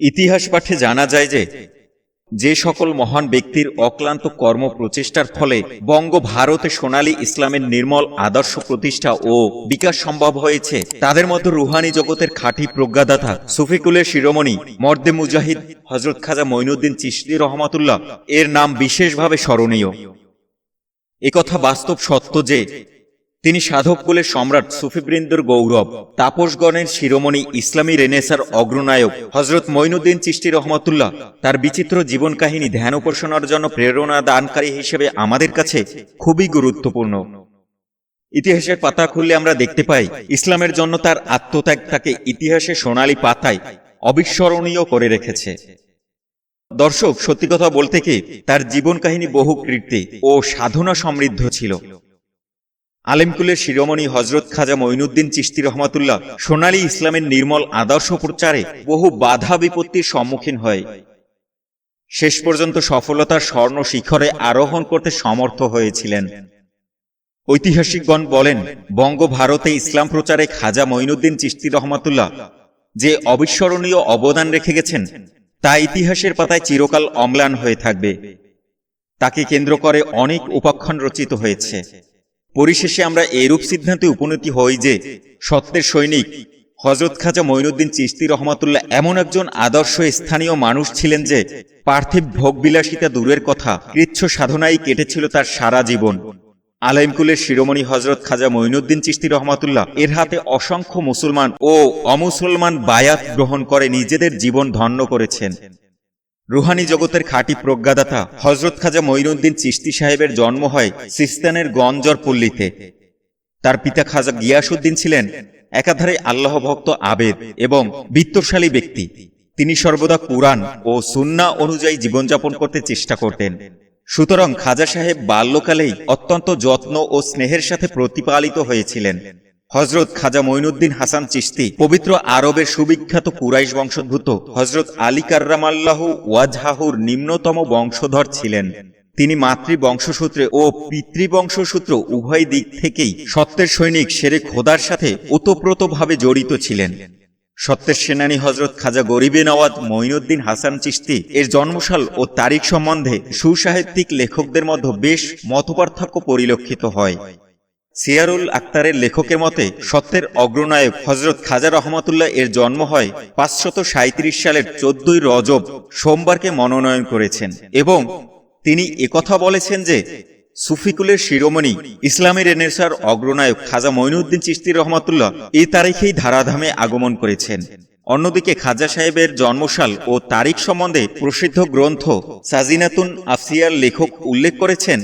ইতিহাস পাঠে জানা যায় যে যে সকল মহান ব্যক্তির অক্লান্ত কর্ম প্রচেষ্টার ফলে বঙ্গ ভারতে সোনালী ইসলামের নির্মল আদর্শ প্রতিষ্ঠা ও বিকাশ সম্ভব হয়েছে, তাদের মধ্যে রুহানি জগতের খাঁটি প্রজ্ঞাদাতা সুফিকুলের শিরোমণি মর্দে মুজাহিদ হজরত খাজা মঈনুদ্দিন চিশতি রহমাতুল্লাহ এর নাম বিশেষভাবে স্মরণীয়। একথা বাস্তব সত্য যে তিনি সাধক কুলের সম্রাট সুফিবৃন্দর গৌরব, তাপসগণের শিরোমণি ইসলামী রেনেসার অগ্রনায়ক হজরত মঈনুদ্দিন চিষ্টি রহমতুল্লাহ তার বিচিত্র জীবন কাহিনী ধ্যান উপাসনার জন্য প্রেরণা দানকারী হিসেবে আমাদের কাছে খুবই গুরুত্বপূর্ণ। ইতিহাসের পাতা খুললে আমরা দেখতে পাই, ইসলামের জন্য তার আত্মত্যাগ তাকে ইতিহাসে সোনালী পাতায় অবিস্মরণীয় করে রেখেছে। দর্শক, সত্যি কথা বলতে কি, তার জীবন কাহিনী বহু কীর্তি ও সাধনা সমৃদ্ধ ছিল। আলেমকুলের শিরোমণি হজরত খাজা মঈনুদ্দিন চিস্তি রহমাতুল্লাহ সোনালী ইসলামের নির্মল আদর্শ প্রচারে বহু বাধা বিপত্তির সম্মুখীন হয়। শেষ পর্যন্ত সফলতার স্বর্ণ শিখরে আরোহণ করতে সমর্থ হয়েছিলেন। ঐতিহাসিকগণ বলেন বঙ্গ ভারতে ইসলাম প্রচারে খাজা মঈনুদ্দিন চিস্তি রহমাতুল্লাহ যে অবিস্মরণীয় অবদান রেখে গেছেন, তা ইতিহাসের পাতায় চিরকাল অম্লান হয়ে থাকবে। তাকে কেন্দ্র করে অনেক উপাখ্যান রচিত হয়েছে। পরিশেষে আমরা এরূপ সিদ্ধান্তে উপনীতি হই যে সত্যের সৈনিক হজরত খাজা মঈনুদ্দিন চিস্তি রহমাতুল্লাহ এমন একজন আদর্শ স্থানীয় মানুষ ছিলেন যে পার্থিব ভোগবিলাসিতা দূরের কথা, কৃচ্ছ সাধনাই কেটেছিল তার সারা জীবন। আলাইমকুলের শিরোমণি হজরত খাজা মঈনুদ্দিন চিস্তি রহমাতুল্লাহ এর হাতে অসংখ্য মুসলমান ও অমুসলমান বায়াত গ্রহণ করে নিজেদের জীবন ধন্য করেছেন। রুহানি জগতের খাঁটি প্রজ্ঞাদাতা হজরত খাজা মঈনুদ্দিন চিস্তি সাহেবের জন্ম হয় সিস্তানের গঞ্জর পল্লীতে তার পিতা খাজা গিয়াসুদ্দিন ছিলেন একাধারে আল্লাহ ভক্ত আবেদ এবং বিত্তশালী ব্যক্তি। তিনি সর্বদা কুরআন ও সুন্না অনুযায়ী জীবনযাপন করতে চেষ্টা করতেন। সুতরাং খাজা সাহেব বাল্যকালেই অত্যন্ত যত্ন ও স্নেহের সাথে প্রতিপালিত হয়েছিলেন। হজরত খাজা মঈনুদ্দিন হাসান চিস্তি পবিত্র আরবের সুবিখ্যাত কুরাইশ বংশোদ্ভূত হজরত আলী কার্রামাল্লাহ ওয়াজহাহুর নিম্নতম বংশধর ছিলেন। তিনি মাতৃ বংশসূত্রে ও পিতৃবংশসূত্র উভয় দিক থেকেই সত্যের সৈনিক শেরে খোদার সাথে ওতপ্রোতভাবে জড়িত ছিলেন। সত্যের সেনানী হজরত খাজা গরিবে নওয়াজ মঈনুদ্দিন হাসান চিস্তি এর জন্মসাল ও তারিখ সম্বন্ধে সুসাহিত্যিক লেখকদের মধ্যে বেশ মতপার্থক্য পরিলক্ষিত হয়। সিয়ারুল আক্তারের লেখকের মতে, সত্যের অগ্রনায়ক হজরত খাজা রহমতুল্লাহ এর জন্ম হয় পাঁচশত সাঁত্রিশ সালের চোদ্দই রজব সোমবারকে মনোনয়ন করেছেন এবং তিনি একথা বলেছেন যে, সুফিকুলের শিরোমণি ইসলামী রেনেসার অগ্রনায়ক খাজা মঈনুদ্দিন চিস্তি রহমতুল্লাহ এই তারিখেই ধারাধামে আগমন করেছেন। অন্যদিকে খাজা সাহেবের জন্মসাল ও তারিখ সম্বন্ধে প্রসিদ্ধ গ্রন্থ সাজিনাতুন আফসিয়ার লেখক উল্লেখ করেছেন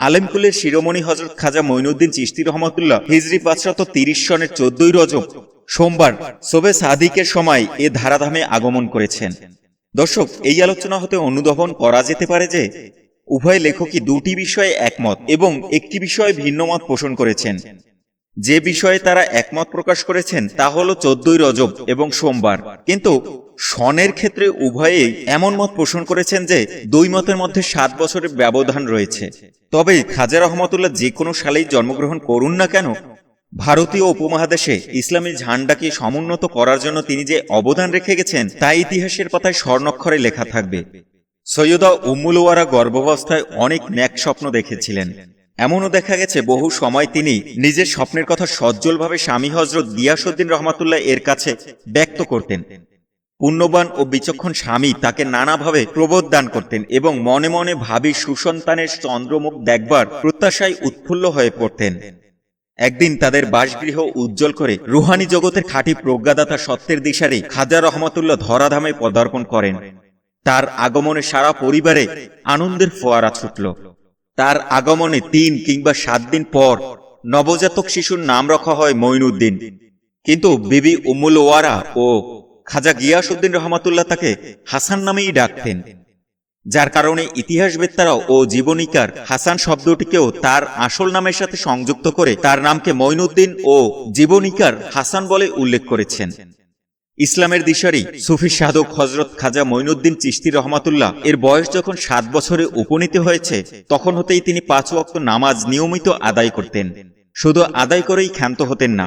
আলেমকুলের শিরোমণি হজরত খাজা মঈনুদ্দিন চিস্তি রহমতুল্লাহ হিজরি পাঁচশত তিরিশ সনের চোদ্দই রজব সোমবার সোবে সাদিকের সময় এ ধারাধামে আগমন করেছেন। দর্শক, এই আলোচনা হতে অনুধাবন করা যেতে পারে যে, উভয় লেখকই দুটি বিষয়ে একমত এবং একটি বিষয়ে ভিন্ন মত পোষণ করেছেন। যে বিষয়ে তারা একমত প্রকাশ করেছেন তা হল চোদ্দই রজব এবং সোমবার। কিন্তু সনের ক্ষেত্রে উভয়েই এমন মত পোষণ করেছেন যে, দুই মতের মধ্যে সাত বছরের ব্যবধান রয়েছে। তবে খাজা রহমতুল্লাহ যে কোনো সালেই জন্মগ্রহণ করুন না কেন, ভারতীয় উপমহাদেশে ইসলামী ঝান্ডাকে সমুন্নত করার জন্য তিনি যে অবদান রেখে গেছেন, তা ইতিহাসের পাতায় স্বর্ণক্ষরে লেখা থাকবে। সৈয়দা উম্মুলওয়ারা গর্ভাবস্থায় অনেক ন্যাক স্বপ্ন দেখেছিলেন। এমনও দেখা গেছে বহু সময় তিনি নিজের স্বপ্নের কথা সজ্জলভাবে স্বামী হজরত গিয়াসুদ্দিন রহমাতুল্লাহ এর কাছে ব্যক্ত করতেন। পুণ্যবান ও বিচক্ষণ স্বামী তাকে নানাভাবে প্রবোধ দান করতেন এবং মনে মনে ভাবি সুসন্তানের চন্দ্রমুখ দেখবার প্রত্যাশায় উৎফুল্ল হয়ে পড়তেন। একদিন তাদের বাসগৃহ উজ্জ্বল করে রুহানি জগতের খাঁটি প্রজ্ঞাদাতা সত্যের দিশারে খাজা রহমতুল্লাহ ধরাধামে পদার্পণ করেন। তার আগমনে সারা পরিবারে আনন্দের ফোয়ারা ছুটল। তার আগমনে তিন কিংবা সাত দিন পর নবজাতক শিশুর নাম রাখা হয় মঈনুদ্দিন। কিন্তু বিবি উমুল ওয়ারা ও খাজা গিয়াসুদ্দিন রহমাতুল্লাহ তাকে হাসান নামেই ডাকতেন, যার কারণে ইতিহাসবেত্তারা ও জীবনীকার হাসান শব্দটিকেও তার আসল নামের সাথে সংযুক্ত করে তার নামকে মঈনুদ্দিন ও জীবনীকার হাসান বলে উল্লেখ করেছেন। ইসলামের দিশারি সুফি সাধক হজরত খাজা মঈনুদ্দিন চিস্তি রহমাতুল্লাহ এর বয়স যখন সাত বছরে উপনীত হয়েছে, তখন হতেই তিনি পাঁচ ওয়াক্ত নামাজ নিয়মিত আদায় করতেন। শুধু আদায় করেই ক্ষান্ত হতেন না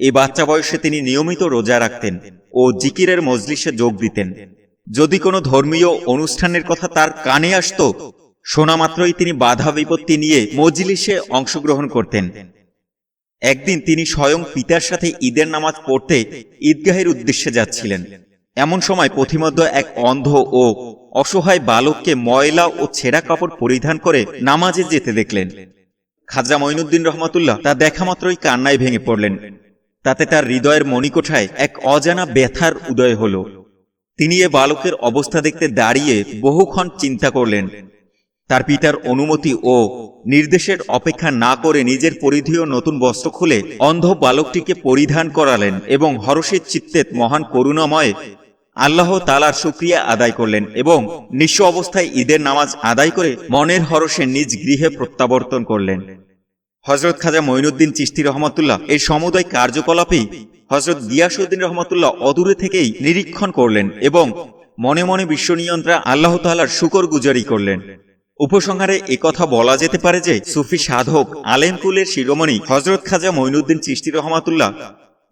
এই বাচ্চা বয়সে তিনি নিয়মিত রোজা রাখতেন ও জিকিরের মজলিসে যোগ দিতেন। যদি কোনো ধর্মীয় অনুষ্ঠানের কথা তার কানে আসতো, শোনা মাত্রই তিনি বাধা বিপত্তি নিয়ে মজলিসে অংশগ্রহণ করতেন। একদিন তিনি স্বয়ং পিতার সাথে ঈদের নামাজ পড়তে ঈদগাহের উদ্দেশ্যে যাচ্ছিলেন। এমন সময় পথিমধ্য এক অন্ধ ও অসহায় বালককে ময়লা ও ছেঁড়া কাপড় পরিধান করে নামাজে যেতে দেখলেন। খাজা মঈনুদ্দিন রহমতুল্লাহ তা দেখা মাত্রই কান্নায় ভেঙে পড়লেন। তাতে তার হৃদয়ের মণিকোঠায় এক অজানা ব্যথার উদয় হল। তিনি এ বালকের অবস্থা দেখতে দাঁড়িয়ে বহুক্ষণ চিন্তা করলেন। তার পিতার অনুমতি ও নির্দেশের অপেক্ষা না করে নিজের পরিধেয় নতুন বস্ত্র খুলে অন্ধ বালকটিকে পরিধান করালেন এবং হরষের চিত্তে মহান করুণাময় আল্লাহ তালার শুক্রিয়া আদায় করলেন এবং নিঃস্ব অবস্থায় ঈদের নামাজ আদায় করে মনের হরষে নিজ গৃহে প্রত্যাবর্তন করলেন। হজরত খাজা মঈনুদ্দিন চিস্তি রহমতুল্লাহ এই সমুদয় কার্যকলাপেই হজরত গিয়াসুদ্দিন রহমতুল্লাহ অদূরে থেকেই নিরীক্ষণ করলেন এবং মনে মনে বিশ্বনিয়ন্ত্রা আল্লাহ তালার শুকর গুজারি করলেন। উপসংহারে একথা বলা যেতে পারে যে সুফি সাধক আলেমকুলের শিরোমণি হজরত খাজা মঈনুদ্দিন চিস্তি রহমাতুল্লাহ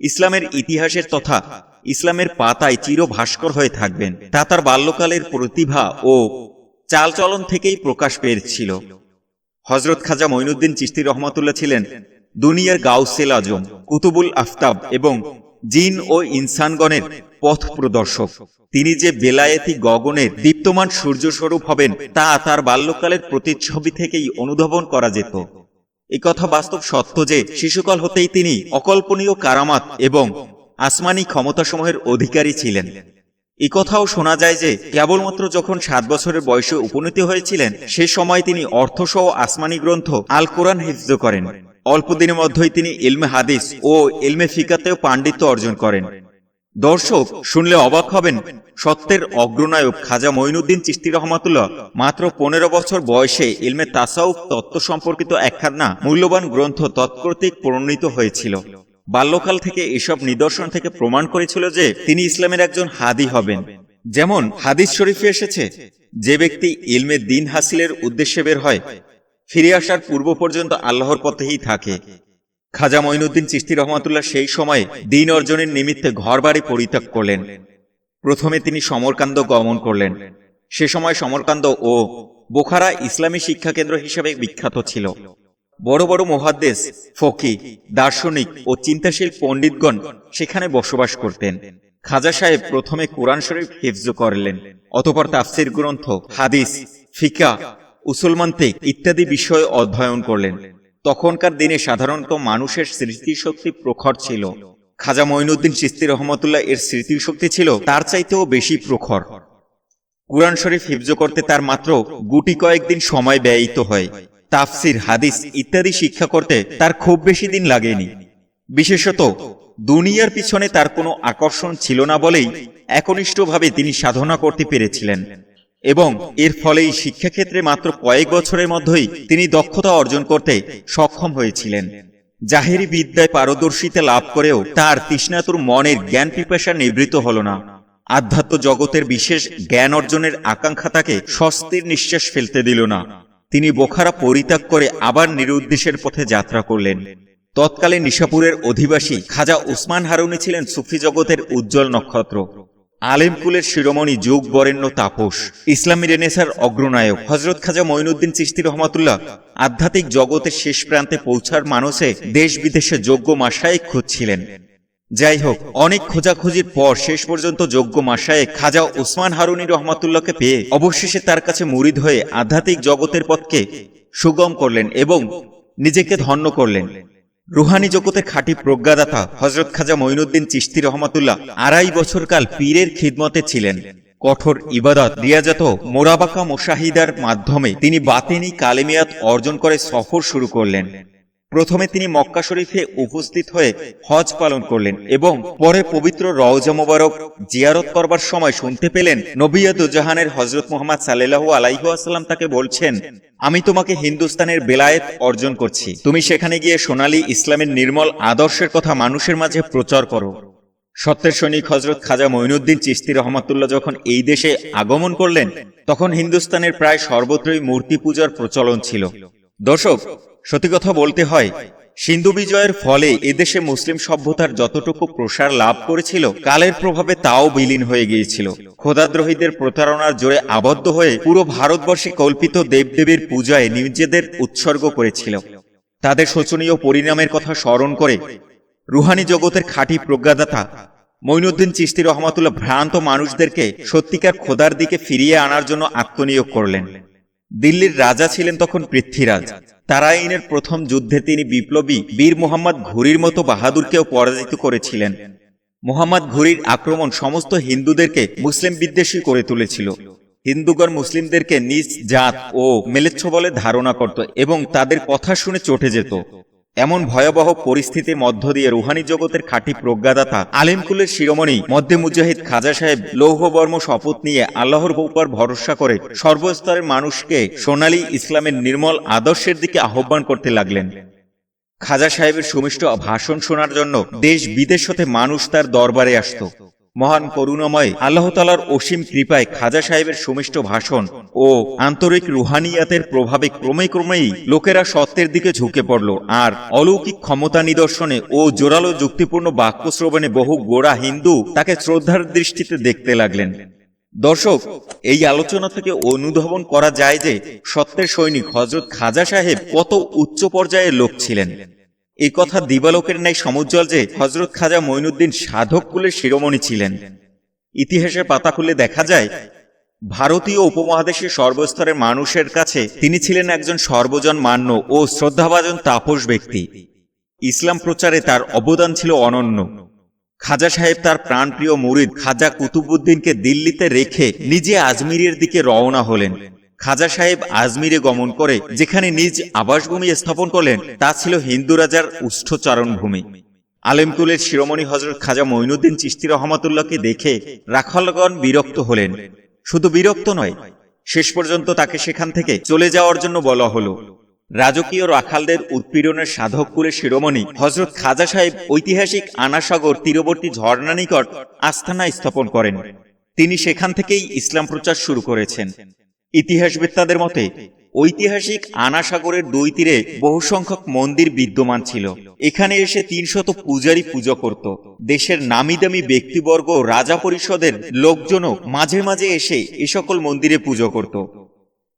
ইসলামের ইতিহাসের তথা ইসলামের পাতায় চির ভাস্কর হয়ে থাকবেন। তা তার বাল্যকালের প্রতিভা ও চালচলন থেকেই প্রকাশ পেয়েছিল। হজরত খাজা মঈনুদ্দিন চিস্তি রহমতুল্লাহ ছিলেন দুনিয়ার গাউসেল আজম, কুতুবুল আফতাব এবং জিন ও ইনসানগণের পথ প্রদর্শক। তিনি যে বেলায়েতি গগনের দীপ্তমান সূর্যস্বরূপ হবেন, তা তার বাল্যকালের প্রতিচ্ছবি থেকেই অনুধাবন করা যেত। এই কথা বাস্তব সত্য যে, শিশুকাল হতেই তিনি অকল্পনীয় কারামাত এবং আসমানি ক্ষমতাসমূহের অধিকারী ছিলেন। এই কথাও শোনা যায় যে, কেবলমাত্র যখন সাত বছরের বয়সে উপনীত হয়েছিলেন, সে সময় তিনি অর্থসহ আসমানি গ্রন্থ আল কোরআন হিফজ করেন। অল্প দিনের মধ্যেই তিনি ইলমে হাদিস ও ইলমে ফিকাতেও পাণ্ডিত্য অর্জন করেন। দর্শক, শুনলে অবাক হবেন, সত্যের অগ্রনায়ক খাজা মঈনুদ্দিন চিস্তি রহমাতুল্লাহ মাত্র পনেরো বছর বয়সে ইলমে তাসাউফ তত্ত্ব সম্পর্কিত একখানা মূল্যবান গ্রন্থ তৎকর্তৃক প্রণীত হয়েছিল। বাল্যকাল থেকে এসব নিদর্শন থেকে প্রমাণ করেছিল যে তিনি ইসলামের একজন হাদি হবেন। যেমন হাদিস শরীফে এসেছে, যে ব্যক্তি ইলমে দিন হাসিলের উদ্দেশ্যে বের হয়, ফিরে আসার পূর্ব পর্যন্ত আল্লাহর পথেই থাকে। খাজা মঈনুদ্দিন চিস্তি রহমাতুল্লাহ সেই সময়ে দিন অর্জনের নিমিত্তে ঘরবাড়ি পরিত্যাগ করলেন। প্রথমে তিনি সমরকান্দ গমন করলেন। সে সময় সমরকান্দ ও বোখারা ইসলামী শিক্ষা কেন্দ্র হিসেবে বিখ্যাত ছিল। বড় বড় মহাদ্দেশ ফকি দার্শনিক ও চিন্তাশীল পণ্ডিতগণ সেখানে বসবাস করতেন। খাজা সাহেব প্রথমে কোরআন শরীফ হিফজ করলেন, অতপর তাফসির গ্রন্থ, হাদিস, ফিকা উসুলমান্তিক ইত্যাদি বিষয় অধ্যয়ন করলেন। তখনকার দিনে সাধারণত মানুষের স্মৃতিশক্তি প্রখর ছিল। খাজা মঈনুদ্দিন চিস্তি রহমতুল্লাহ এর স্মৃতিশক্তি ছিল তার চাইতেও বেশি প্রখর। কুরআন শরীফ হিফজ করতে তার মাত্র গুটি কয়েকদিন সময় ব্যয়িত হয়। তাফসির, হাদিস ইত্যাদি শিক্ষা করতে তার খুব বেশি দিন লাগেনি। বিশেষত দুনিয়ার পিছনে তার কোনো আকর্ষণ ছিল না বলেই একনিষ্ঠভাবে তিনি সাধনা করতে পেরেছিলেন এবং এর ফলেই শিক্ষাক্ষেত্রে মাত্র কয়েক বছরের মধ্যেই তিনি দক্ষতা অর্জন করতে সক্ষম হয়েছিলেন। জাহেরি বিদ্যায় পারদর্শিতা লাভ করেও তার তৃষ্ণাতুর মনের জ্ঞান পিপাসা নিবৃত হল না। আধ্যাত্ম জগতের বিশেষ জ্ঞান অর্জনের আকাঙ্ক্ষা তাকে স্বস্তির নিঃশ্বাস ফেলতে দিল না। তিনি বোখারা পরিত্যাগ করে আবার নিরুদ্দেশের পথে যাত্রা করলেন। তৎকালে নিশাপুরের অধিবাসী খাজা উসমান হারুনি ছিলেন সুফি জগতের উজ্জ্বল নক্ষত্র। আলেমকুলের শিরোমণি যুগ বরেণ্য তাপস, ইসলামী রেনেসার অগ্রনায়ক হজরত খাজা মঈনুদ্দিন চিস্তি রহমাতুল্লাহ আধ্যাত্মিক জগতের শেষ প্রান্তে পৌঁছার মানুষে দেশ বিদেশে যোগ্য মাসায় খুঁজছিলেন। যাই হোক অনেক খোঁজাখুঁজির পর শেষ পর্যন্ত যোগ্য মাসায় খাজা ওসমান হারুনি রহমাতুল্লাহকে পেয়ে অবশেষে তার কাছে মুরিদ হয়ে আধ্যাত্মিক জগতের পথকে সুগম করলেন এবং নিজেকে ধন্য করলেন। রুহানি জগতের খাঁটি প্রজ্ঞাদাতা হজরত খাজা মঈনুদ্দিন চিস্তি রহমাতুল্লাহ আড়াই বছরকাল পীরের খিদমতে ছিলেন। কঠোর ইবাদত, রিয়াজাত মোরাবাকা মোশাহিদার মাধ্যমে তিনি বাতেনি কালেমিয়াত অর্জন করে সফর শুরু করলেন। প্রথমে তিনি মক্কা শরীফে উপস্থিত হয়ে হজ পালন করলেন এবং পরে পবিত্র রওজা মোবারক জিয়ারত করবার সময় শুনতে পেলেন নবিয়াদুজাহানের হজরত মোহাম্মদ সাল্লাহ আলাইহাসাল্লাম তাকে বলছেন, আমি তোমাকে হিন্দুস্তানের বেলায়েত অর্জন করছি। তুমি সেখানে গিয়ে সোনালী ইসলামের নির্মল আদর্শের কথা মানুষের মাঝে প্রচার করো। সত্যের সৈনিক হজরত খাজা মঈনুদ্দিন চিস্তি রহমাতুল্লাহ যখন এই দেশে আগমন করলেন, তখন হিন্দুস্তানের প্রায় সর্বত্রই মূর্তি পূজার প্রচলন ছিল। দর্শক সত্যি কথা বলতে হয়, সিন্ধু বিজয়ের ফলে এদেশে মুসলিম সভ্যতার যতটুকু প্রসার লাভ করেছিল, কালের প্রভাবে তাও বিলীন হয়ে গিয়েছিল। খোদাদ্রোহীদের প্রতারণার জোরে আবদ্ধ হয়ে পুরো ভারতবর্ষে কল্পিত দেবদেবীর পূজায় নিজেদের উৎসর্গ করেছিল। তাদের শোচনীয় পরিণামের কথা স্মরণ করে রুহানি জগতের খাঁটি প্রজ্ঞাদাতা মঈনুদ্দিন চিস্তি রহমাতুল্লাহ ভ্রান্ত মানুষদেরকে সত্যিকার খোদার দিকে ফিরিয়ে আনার জন্য আত্মনিয়োগ করলেন। দিল্লির রাজা ছিলেন তখন পৃথ্বীরাজ। তারাইনের প্রথম যুদ্ধে তিনি বিপ্লবী বীর মোহাম্মদ ঘুরির মতো বাহাদুরকেও পরাজিত করেছিলেন। মোহাম্মদ ঘুরির আক্রমণ সমস্ত হিন্দুদেরকে মুসলিম বিদ্বেষী করে তুলেছিল। হিন্দুগণ মুসলিমদেরকে নিজ জাত ও মেলেচ্ছ বলে ধারণা করত এবং তাদের কথা শুনে চটে যেত। এমন ভয়াবহ পরিস্থিতির মধ্য দিয়ে রুহানি জগতের খাঁটি প্রজ্ঞাদাতা আলিমকুলের শিরোমণি মধ্যে মুজাহিদ খাজা সাহেব লৌহবর্ম শপথ নিয়ে আল্লাহর উপর ভরসা করে সর্বস্তরের মানুষকে সোনালী ইসলামের নির্মল আদর্শের দিকে আহ্বান করতে লাগলেন। খাজা সাহেবের সুমিষ্ট ভাষণ শোনার জন্য দেশ বিদেশ হতে মানুষ তার দরবারে আসত। মহান করুণাময় আল্লাহ তালার অসীম কৃপায় খাজা সাহেবের সুমিষ্ট ভাষণ ও আন্তরিক রুহানিয়াতের প্রভাবে ক্রমে ক্রমেই লোকেরা সত্যের দিকে ঝুঁকে পড়ল আর অলৌকিক ক্ষমতা নিদর্শনে ও জোরালো যুক্তিপূর্ণ বাক্য শ্রবণে বহু গোড়া হিন্দু তাকে শ্রদ্ধার দৃষ্টিতে দেখতে লাগলেন। দর্শক, এই আলোচনা থেকে অনুধাবন করা যায় যে সত্যের সৈনিক হজরত খাজা সাহেব কত উচ্চ পর্যায়ের লোক ছিলেন। এই কথা দিবালোকের ন্যায় সমুজ্জ্বল যে হজরত খাজা মঈনুদ্দিন সাধক কুলের শিরোমণি ছিলেন। ইতিহাসের পাতা খুলে দেখা যায়, ভারতীয় উপমহাদেশের সর্বস্তরের মানুষের কাছে তিনি ছিলেন একজন সর্বজন মান্য ও শ্রদ্ধাভাজন তাপস ব্যক্তি। ইসলাম প্রচারে তার অবদান ছিল অনন্য। খাজা সাহেব তার প্রাণপ্রিয় মুরিদ খাজা কুতুবুদ্দিনকে দিল্লিতে রেখে নিজে আজমিরের দিকে রওনা হলেন। খাজা সাহেব আজমিরে গমন করে যেখানে নিজ আবাসভূমি স্থাপন করলেন, তা ছিল হিন্দু রাজার উষ্ঠচারণ ভূমি আলেমকুলের শিরোমণি হজরত খাজা মঈনুদ্দিন চিস্তি রহমাতুল্লাহকে দেখে রাখালগণ বিরক্ত হলেন। শুধু বিরক্ত নয়, শেষ পর্যন্ত তাকে সেখান থেকে চলে যাওয়ার জন্য বলা হলো। রাজকীয় রাখালদের উৎপীড়নের সাধক কুলের শিরোমণি হজরত খাজা সাহেব ঐতিহাসিক আনাসাগর তীরবর্তী ঝর্ণা নিকট আস্থানা স্থাপন করেন। তিনি সেখান থেকেই ইসলাম প্রচার শুরু করেছেন। ইতিহাসবেত্তাদের মতে, ঐতিহাসিক আনাসাগরের দুই তীরে বহু সংখ্যক মন্দির বিদ্যমান ছিল। এখানে এসে তিনশত পূজারী পুজো করত। দেশের নামি দামি ব্যক্তিবর্গ রাজা পরিষদের লোকজনও মাঝে মাঝে এসে এ সকল মন্দিরে পুজো করত।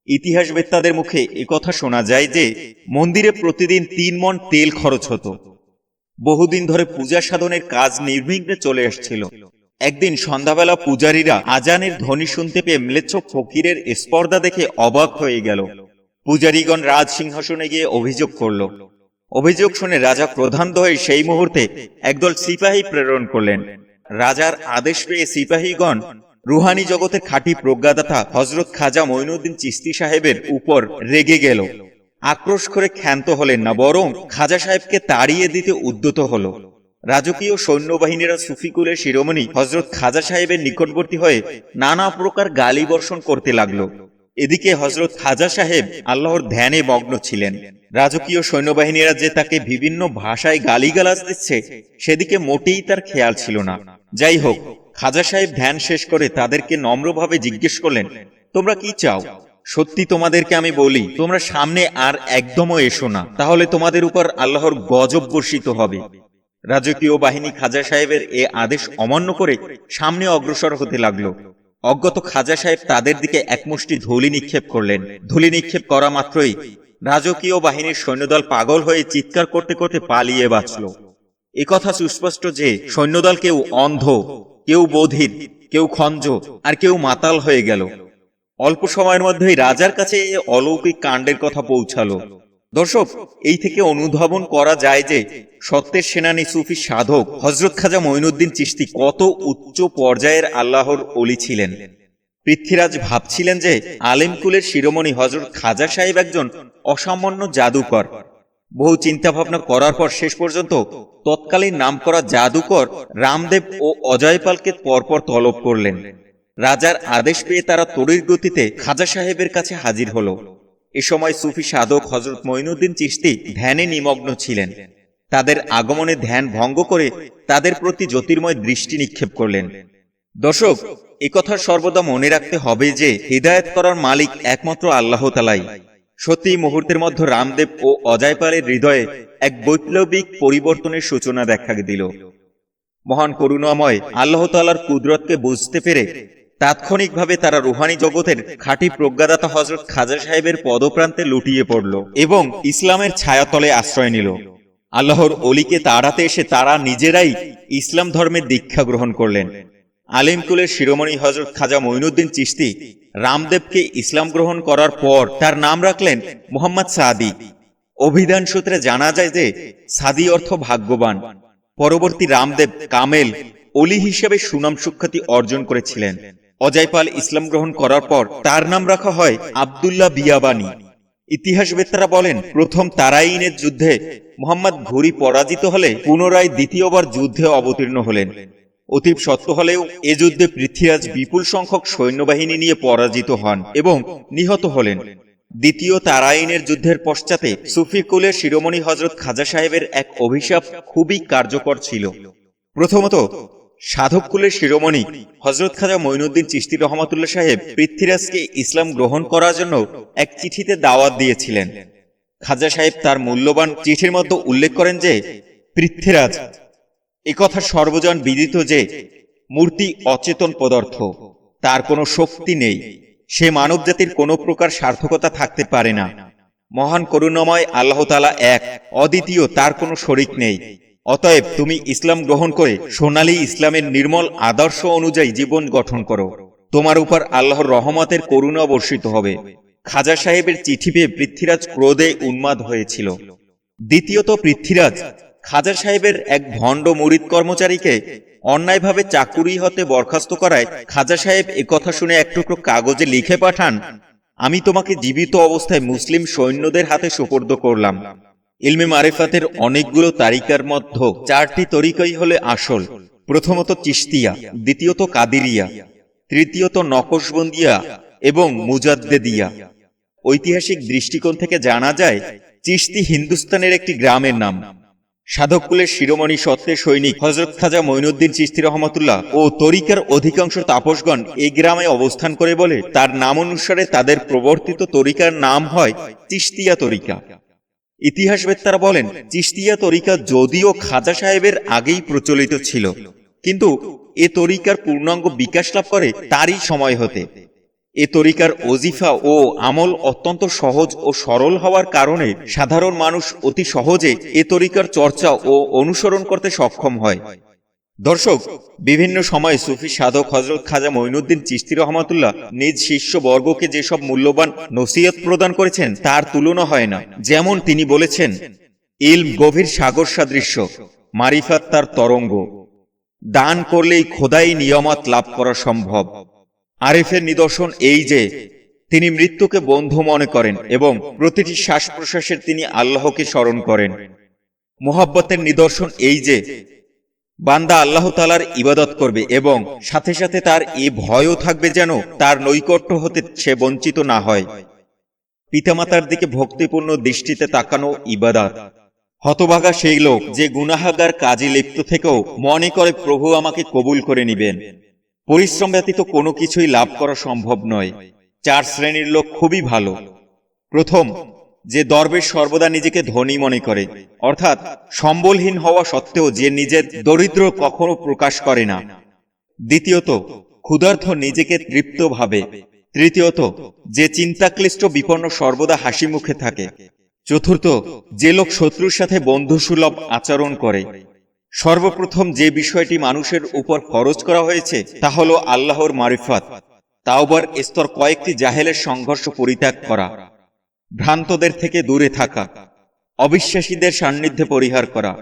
ইতিহাসবেত্তাদের মুখে একথা শোনা যায় যে, মন্দিরে প্রতিদিন তিন মন তেল খরচ হতো। বহুদিন ধরে পূজা সাধনের কাজ নির্বিঘ্নে চলে আসছিল। একদিন সন্ধ্যাবেলা পূজারীরা আজানের ধ্বনি শুনতে পেয়ে ম্লেচ্ছ ফকিরের স্পর্ধা দেখে অবাক হয়ে গেল। পূজারীগণ রাজ সিংহাসনে গিয়ে অভিযোগ করল। অভিযোগ শুনে রাজা প্রধান হয়ে সেই মুহূর্তে একদল সিপাহী প্রেরণ করলেন। রাজার আদেশ পেয়ে সিপাহীগণ রুহানি জগতের খাঁটি প্রজ্ঞাদাতা হজরত খাজা মঈনুদ্দিন চিস্তি সাহেবের উপর রেগে গেল। আক্রোশ করে ক্ষান্ত হলেন না, বরং খাজা সাহেবকে তাড়িয়ে দিতে উদ্যত হলো। রাজকীয় সৈন্যবাহিনীরা সুফিকুলের শিরোমণি হজরত খাজা সাহেবের নিকটবর্তী হয়ে নানা প্রকার গালি বর্ষণ করতে লাগল। এদিকে হজরত খাজা সাহেব আল্লাহর ধ্যানে মগ্ন ছিলেন। রাজকীয় সৈন্যবাহিনীরা যে তাকে বিভিন্ন ভাষায় গালিগালাজ দিচ্ছে, সেদিকে মোটেই তার খেয়াল ছিল না। যাই হোক, খাজা সাহেব ধ্যান শেষ করে তাদেরকে নম্রভাবে জিজ্ঞেস করলেন, তোমরা কি চাও? সত্যি তোমাদেরকে আমি বলি, তোমরা সামনে আর একদমও এসো না। তাহলে তোমাদের উপর আল্লাহর গজব বর্ষিত হবে। রাজকীয় বাহিনী খাজা সাহেবের এ আদেশ অমান্য করে সামনে অগ্রসর হতে লাগল। অজ্ঞত খাজা সাহেব তাদের দিকে একমুষ্টি ধুলি নিক্ষেপ করলেন। ধুলি নিক্ষেপ করা মাত্রই রাজকীয় বাহিনীর সৈন্যদল পাগল হয়ে চিৎকার করতে করতে পালিয়ে বাঁচল। একথা সুস্পষ্ট যে সৈন্যদল কেউ অন্ধ, কেউ বধির, কেউ খঞ্জ আর কেউ মাতাল হয়ে গেল। অল্প সময়ের মধ্যেই রাজার কাছে এ অলৌকিক কাণ্ডের কথা পৌঁছালো। দর্শক, এই থেকে অনুধাবন করা যায় যে সত্যের সেনানী সুফি সাধক হজরত খাজা মঈনুদ্দিন চিস্তি কত উচ্চ পর্যায়ের আল্লাহর অলি ছিলেন। পৃথ্বীরাজ ভাবছিলেন যে আলেমকুলের শিরোমণি হজরত খাজা সাহেব একজন অসামান্য জাদুকর। বহু চিন্তা ভাবনা করার পর শেষ পর্যন্ত তৎকালীন নামকরা জাদুকর রামদেব ও অজয়পালকে পরপর তলব করলেন। রাজার আদেশ পেয়ে তারা তড়ির গতিতে খাজা সাহেবের কাছে হাজির হলো। এ সময় সুফি সাধক হজরত মঈনুদ্দিন চিস্তি ধ্যানে নিমগ্ন ছিলেন। তাদের আগমনে ধ্যান ভঙ্গ করে তাদের প্রতি জ্যোতির্ময় দৃষ্টি নিক্ষেপ করলেন। দর্শক একথা সর্বদা মনে রাখতে হবে যে হৃদায়ত করার মালিক একমাত্র আল্লাহ তালাই। সত্যি মুহূর্তের মধ্যে রামদেব ও অজয়পালের হৃদয়ে এক বৈপ্লবিক পরিবর্তনের সূচনা দেখা দিল। মহান করুণাময় আল্লাহ তালার কুদরতকে বুঝতে পেরে তাৎক্ষণিকভাবে তারা রুহানি জগতের খাঁটি প্রজ্ঞাদাতা হজরত খাজা সাহেবের পদপ্রান্তে লুটিয়ে পড়ল এবং ইসলামের ছায়াতলে আশ্রয় নিল। আল্লাহর অলিকে তাড়াতে এসে তারা নিজেরাই ইসলাম ধর্মের দীক্ষা গ্রহণ করলেন। আলিমকুলের শিরোমণি হজরত খাজা মঈনুদ্দিন চিশতি রামদেবকে ইসলাম গ্রহণ করার পর তার নাম রাখলেন মোহাম্মদ সাদি। অভিধান সূত্রে জানা যায় যে সাদি অর্থ ভাগ্যবান। পরবর্তী রামদেব কামেল অলি হিসেবে সুনাম সুখ্যাতি অর্জন করেছিলেন। অজয়পাল ইসলাম গ্রহণ করার পর তার নাম রাখা হয় আবদুল্লাহ বিয়াবানি। ইতিহাসবেত্তারা বলেন, প্রথম তারাইনের যুদ্ধে মোহাম্মদ ঘুরি পরাজিত হলে পুনরায় দ্বিতীয়বার যুদ্ধে অবতীর্ণ হলেন। অতীব সত্য হলেও এ যুদ্ধে পৃথ্বীরাজ বিপুল সংখ্যক সৈন্যবাহিনী নিয়ে পরাজিত হন এবং নিহত হলেন। দ্বিতীয় তারাইনের যুদ্ধের পশ্চাতে সুফিকুলের শিরোমণি হজরত খাজা সাহেবের এক অভিশাপ খুবই কার্যকর ছিল। প্রথমত সাধক কুলের শিরোমণি হজরত খাজা মঈনুদ্দিন চিস্তি রহমতুল্লাহ সাহেব পৃথ্বীরাজকে ইসলাম গ্রহণ করার জন্য এক চিঠিতে দাওয়াত দিয়েছিলেন। খাজা সাহেব তার মূল্যবান চিঠির মধ্যে উল্লেখ করেন যে, পৃথ্বীরাজ একথা সর্বজন বিদিত যে, মূর্তি অচেতন পদার্থ, তার কোনো শক্তি নেই, সে মানব জাতির কোনো প্রকার সার্থকতা থাকতে পারে না। মহান করুণাময় আল্লাহ তালা এক, অদ্বিতীয় তার কোনো শরিক নেই। অতএব তুমি ইসলাম গ্রহণ করে সোনালী ইসলামের নির্মল আদর্শ অনুযায়ী জীবন গঠন করো। তোমার উপর আল্লাহর রহমতের করুণা বর্ষিত হবে। খাজা সাহেবের চিঠি পেয়ে পৃথ্বীরাজ ক্রোধে উন্মাদ হয়েছিল। দ্বিতীয়ত পৃথ্বীরাজ, খাজা সাহেবের এক ভণ্ড মুরিদ কর্মচারীকে অন্যায়ভাবে চাকুরি হতে বরখাস্ত করায় খাজা সাহেব একথা শুনে এক টুকরো কাগজে লিখে পাঠান, আমি তোমাকে জীবিত অবস্থায় মুসলিম সৈন্যদের হাতে সুপর্দ করলাম। ইলমে মারেফাতের অনেকগুলো তারিকার মধ্যে চারটি তরিকাই হলে আসল। প্রথমত চিস্তিয়া দ্বিতীয়ত কাদিরিয়া, তৃতীয়ত নকশবন্দিয়া এবং মুজাদ্দেদিয়া। ঐতিহাসিক দৃষ্টিকোণ থেকে জানা যায় চিস্তি হিন্দুস্তানের একটি গ্রামের নাম। সাধককুলের শিরোমণি সত্যের সৈনিক হজরত খাজা মঈনুদ্দিন চিস্তি রহমতুল্লাহ ও তরিকার অধিকাংশ তাপসগণ এই গ্রামে অবস্থান করে বলে তার নাম অনুসারে তাদের প্রবর্তিত তরিকার নাম হয় চিস্তিয়া তরিকা। ইতিহাসবেত্তারা বলেন চিস্তিয়া তরিকা যদিও খাজা সাহেবের আগেই প্রচলিত ছিল, কিন্তু এ তরিকার পূর্ণাঙ্গ বিকাশ লাভ করে তারই সময় হতে। এ তরিকার অজিফা ও আমল অত্যন্ত সহজ ও সরল হওয়ার কারণে সাধারণ মানুষ অতি সহজে এ তরিকার চর্চা ও অনুসরণ করতে সক্ষম হয়। দর্শক, বিভিন্ন সময়ে সুফি সাধক হজরত খাজা মঈনুদ্দিন চিস্তি রহমাতুল্লাহ নিজ শিষ্য বর্গকে যেসব মূল্যবান নসিহত প্রদান করেছেন, তার তুলনা হয় না। যেমন তিনি বলেছেন, ইলম গভীর সাগর সাদৃশ্য, মারিফাত তার তরঙ্গ। দান করলেই খোদাই নিয়ামত লাভ করা সম্ভব। আরেফের নিদর্শন এই যে, তিনি মৃত্যুকে বন্ধু মনে করেন এবং প্রতিটি শ্বাস প্রশ্বাসের তিনি আল্লাহকে স্মরণ করেন। মোহাব্বতের নিদর্শন এই যে বান্দা আল্লাহ তালার ইবাদত করবে এবং সাথে সাথে তার এ ভয়ও থাকবে যেন তার নৈকট্য হতে সে বঞ্চিত না হয়। পিতামাতার দিকে ভক্তিপূর্ণ দৃষ্টিতে তাকানো ইবাদাত। হতভাগা সেই লোক যে গুনাহাগার কাজে লিপ্ত থেকেও মনে করে, প্রভু আমাকে কবুল করে নিবেন। পরিশ্রম ব্যতীত কোনো কিছুই লাভ করা সম্ভব নয়। চার শ্রেণির লোক খুবই ভালো। প্রথম যে দরবেশ সর্বদা নিজেকে ধনী মনে করে, অর্থাৎ সম্বলহীন হওয়া সত্ত্বেও যে নিজের দরিদ্র কখনো প্রকাশ করে না। দ্বিতীয়ত ক্ষুধার্থ নিজেকে তৃপ্ত ভাবে। তৃতীয়ত, যে চিন্তাক্লিষ্ট বিপন্ন সর্বদা হাসি মুখে থাকে। চতুর্থ, যে লোক শত্রুর সাথে বন্ধুসুলভ আচরণ করে। সর্বপ্রথম যে বিষয়টি মানুষের উপর খরচ করা হয়েছে, তা হল আল্লাহর মারিফাত। তাওবার স্তর কয়েকটি জাহেলের সংঘর্ষ পরিত্যাগ করা। ভ্রান্তদের থেকে দূরে থাকা, অবিশ্বাসীদের সান্নিধ্যে পরিহার করা,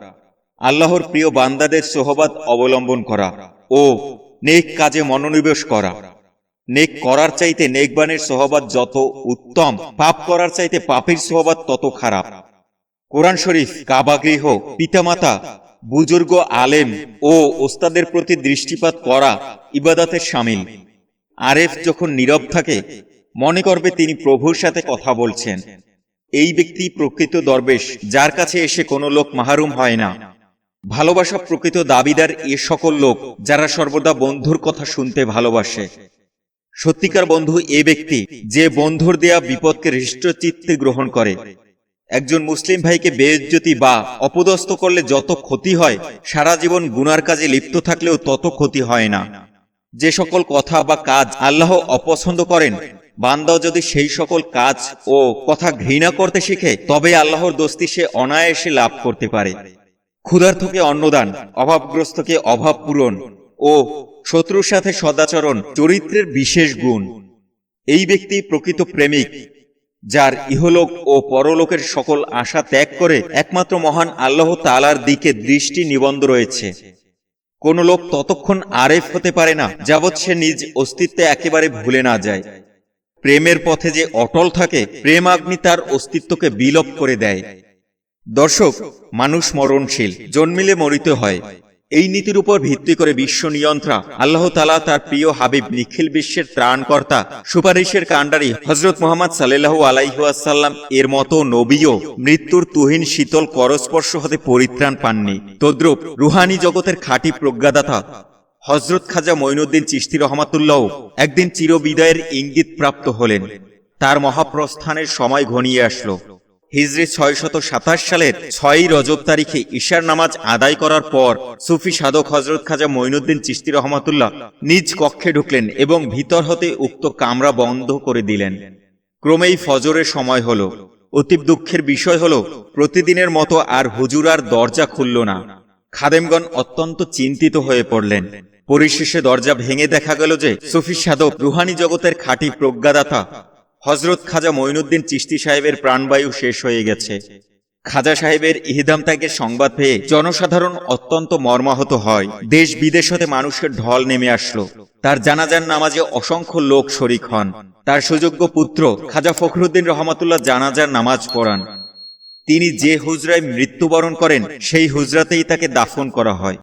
আল্লাহর প্রিয় বান্দাদের সোহবাদ অবলম্বন করা ও নেক কাজে মনোনিবেশ করা। নেক করার চাইতে নেকবানের সোহবাদ যত উত্তম, পাপ করার চাইতে পাপের সোহবাদ তত খারাপ। কোরআন শরীফ কাবাগৃহ পিতামাতা, বুজুর্গ, আলেম ও ওস্তাদের প্রতি দৃষ্টিপাত করা ইবাদাতের সামিল। আরেফ যখন নীরব থাকে মনে করবে তিনি প্রভুর সাথে কথা বলছেন। এই ব্যক্তি প্রকৃত দরবেশ, যার কাছে এসে কোনো লোক মাহরুম হয় না। ভালোবাসা প্রকৃত দাবিদার এ সকল লোক, যারা সর্বদা বন্ধুর কথা শুনতে ভালোবাসে। সত্যিকার বন্ধু এ ব্যক্তি, যে বন্ধুর দেয়া বিপদকে হৃষ্টচিত্তে গ্রহণ করে। একজন মুসলিম ভাইকে বেইজ্জতি বা অপদস্থ করলে যত ক্ষতি হয়, সারা জীবন গুনার কাজে লিপ্ত থাকলেও তত ক্ষতি হয় না। যে সকল কথা বা কাজ আল্লাহ অপছন্দ করেন বান্দাও যদি সেই সকল কাজ ও কথা ঘৃণা করতে শিখে, তবে আল্লাহর দোস্তি সে অনায়াসে লাভ করতে পারে। ক্ষুধার্থকে অন্নদান, অভাবগ্রস্তকে অভাব পূরণ ও শত্রুর সাথে সদাচরণ চরিত্রের বিশেষ গুণ। এই ব্যক্তি প্রকৃত প্রেমিক, যার ইহলোক ও পরলোকের সকল আশা ত্যাগ করে একমাত্র মহান আল্লাহ তালার দিকে দৃষ্টি নিবন্ধ রয়েছে। কোন লোক ততক্ষণ আরেফ হতে পারে না, যাবৎ সে নিজ অস্তিত্বে একেবারে ভুলে না যায়। প্রেমের পথে যে অটল থাকে, প্রেম আগ্নি তার অস্তিত্বকে বিলোপ করে দেয়। দর্শক, মানুষ মরণশীল, জন্মিলে মরিতে হয়। এই নীতির উপর ভিত্তি করে বিশ্ব নিয়ন্ত্রা, আল্লাহ তালা তার প্রিয় হাবিব নিখিল বিশ্বের ত্রাণকর্তা, সুপারিশের কাণ্ডারি হজরত মোহাম্মদ সাল্লাহ আলাইহাসাল্লাম এর মতো নবীও মৃত্যুর তুহিন শীতল করস্পর্শ হতে পরিত্রাণ পাননি। তদ্রুপ রুহানি জগতের খাঁটি প্রজ্ঞাদাতা হজরত খাজা মঈনুদ্দিন চিস্তি রহমাতুল্লাহ একদিন চিরবিদায়ের ইঙ্গিত প্রাপ্ত হলেন। তার মহাপ্রস্থানের সময় ঘনিয়ে আসলো। হিজরি ছয় শত সাতাশ সালের ছয়ই রজব তারিখে ঈশার নামাজ আদায় করার পর সুফি সাধক হজরত খাজা মঈনুদ্দিন চিস্তি রহমাতুল্লাহ নিজ কক্ষে ঢুকলেন এবং ভিতর হতে উক্ত কামরা বন্ধ করে দিলেন। ক্রমেই ফজরের সময় হলো। অতীব দুঃখের বিষয় হলো, প্রতিদিনের মতো আর হুজুরার দরজা খুলল না। খাদেমগণ অত্যন্ত চিন্তিত হয়ে পড়লেন। পরিশেষে দরজা ভেঙে দেখা গেল যে সুফি সাধক রুহানি জগতের খাঁটি প্রজ্ঞাদাতা হজরত খাজা মঈনুদ্দিন চিস্তি সাহেবের প্রাণবায়ু শেষ হয়ে গেছে। খাজা সাহেবের ইহিদাম ত্যাগের সংবাদ পেয়ে জনসাধারণ অত্যন্ত মর্মাহত হয়। দেশ বিদেশ হতে মানুষের ঢল নেমে আসলো। তার জানাজার নামাজে অসংখ্য লোক শরিক হন। তার সুযোগ্য পুত্র খাজা ফখরুদ্দিন রহমাতুল্লাহ জানাজার নামাজ পড়ান। তিনি যে হুজরায় মৃত্যুবরণ করেন সেই হুজরাতেই তাকে দাফন করা হয়।